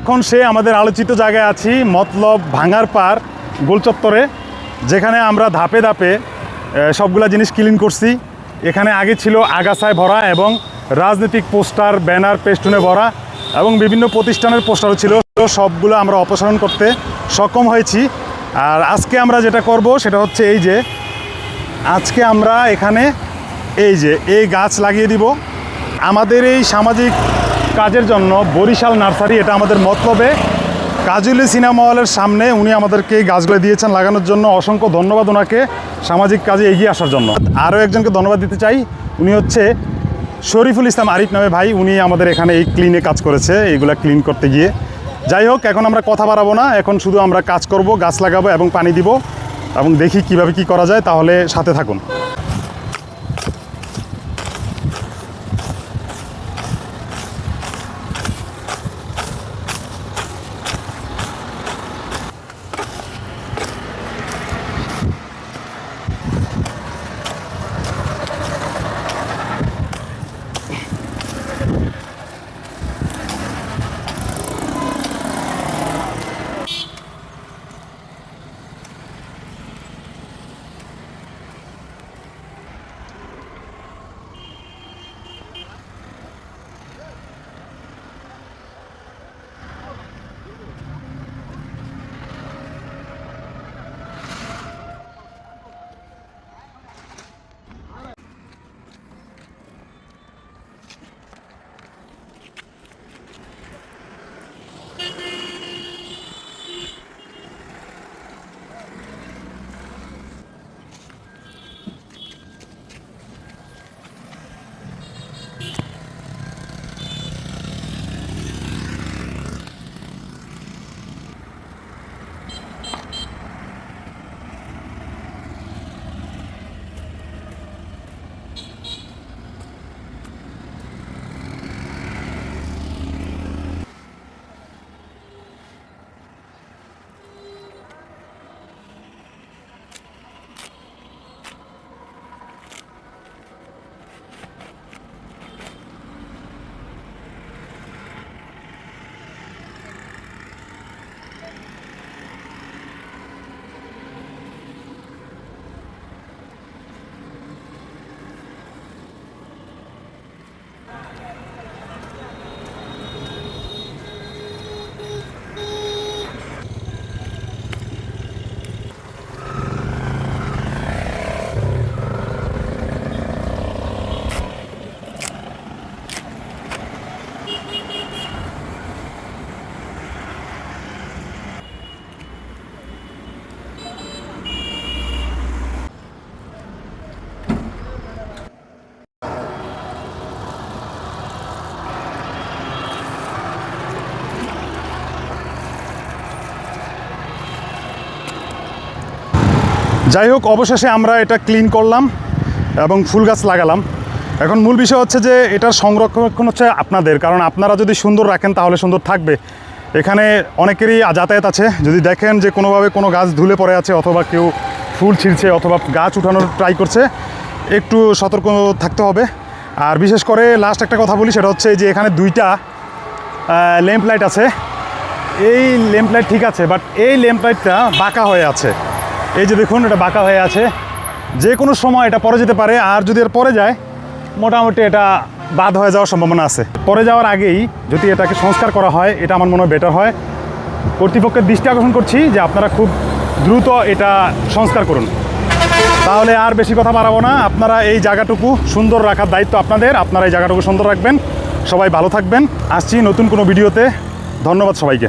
এখন সে আমাদের আলোচিত জায়গায় আছি, মতলব ভাঙার পার গোলচত্বরে যেখানে আমরা ধাপে ধাপে সবগুলা জিনিস ক্লিন করছি। এখানে আগে ছিল আগাছায় ভরা এবং রাজনৈতিক পোস্টার, ব্যানার, পেস্টুনে ভরা এবং বিভিন্ন প্রতিষ্ঠানের পোস্টারও ছিল। সবগুলো আমরা অপসারণ করতে সক্ষম হয়েছি। আর আজকে আমরা যেটা করব সেটা হচ্ছে এই যে, আজকে আমরা এখানে এই যে, এই গাছ লাগিয়ে দিব। আমাদের এই সামাজিক কাজের জন্য বরিশাল নার্সারি, এটা আমাদের মতলবে। কাজুলি সিনেমা হলের সামনে উনি আমাদেরকে এই গাছগুলো দিয়েছেন লাগানোর জন্য। অসংখ্য ধন্যবাদ ওনাকে সামাজিক কাজে এগিয়ে আসার জন্য। আরও একজনকে ধন্যবাদ দিতে চাই। উনি হচ্ছে শরীফুল ইসলাম আরিফ নামে ভাই। উনি আমাদের এখানে এই ক্লিনে কাজ করেছে, এইগুলা ক্লিন করতে গিয়ে। যাই হোক, এখন আমরা কথা বাড়াবো না। এখন শুধু আমরা কাজ করব, গাছ লাগাবো এবং পানি দিব। এবং দেখি কীভাবে কি করা যায়, তাহলে সাথে থাকুন। যাই হোক, অবশেষে আমরা এটা ক্লিন করলাম এবং ফুল গাছ লাগালাম। এখন মূল বিষয় হচ্ছে যে এটার সংরক্ষণ হচ্ছে আপনাদের, কারণ আপনারা যদি সুন্দর রাখেন তাহলে সুন্দর থাকবে। এখানে অনেকেরই যাতায়াত আছে, যদি দেখেন যে কোনোভাবে কোনো গাছ ধুলে পড়ে আছে অথবা কেউ ফুল ছিঁড়ছে অথবা গাছ উঠানোর ট্রাই করছে, একটু সতর্ক থাকতে হবে। আর বিশেষ করে লাস্ট একটা কথা বলি, সেটা হচ্ছে যে এখানে দুইটা ল্যাম্প লাইট আছে। এই ল্যাম্প লাইট ঠিক আছে বাট এই ল্যাম্প লাইটটা বাঁকা হয়ে আছে। এই যে দেখুন, এটা বাঁকা হয়ে আছে। যে কোনো সময় এটা পরে যেতে পারে, আর যদি এর পরে যায়, মোটামুটি এটা বাদ হয়ে যাওয়ার সম্ভাবনা আছে। পরে যাওয়ার আগেই যদি এটাকে সংস্কার করা হয়, এটা আমার মনে হয় বেটার হয়। কর্তৃপক্ষের দৃষ্টি আকর্ষণ করছি যে আপনারা খুব দ্রুত এটা সংস্কার করুন। তাহলে আর বেশি কথা বাড়াবো না। আপনারা এই জায়গাটুকু সুন্দর রাখার দায়িত্ব আপনাদের। আপনারা এই জায়গাটুকু সুন্দর রাখবেন। সবাই ভালো থাকবেন। আসছি নতুন কোনো ভিডিওতে। ধন্যবাদ সবাইকে।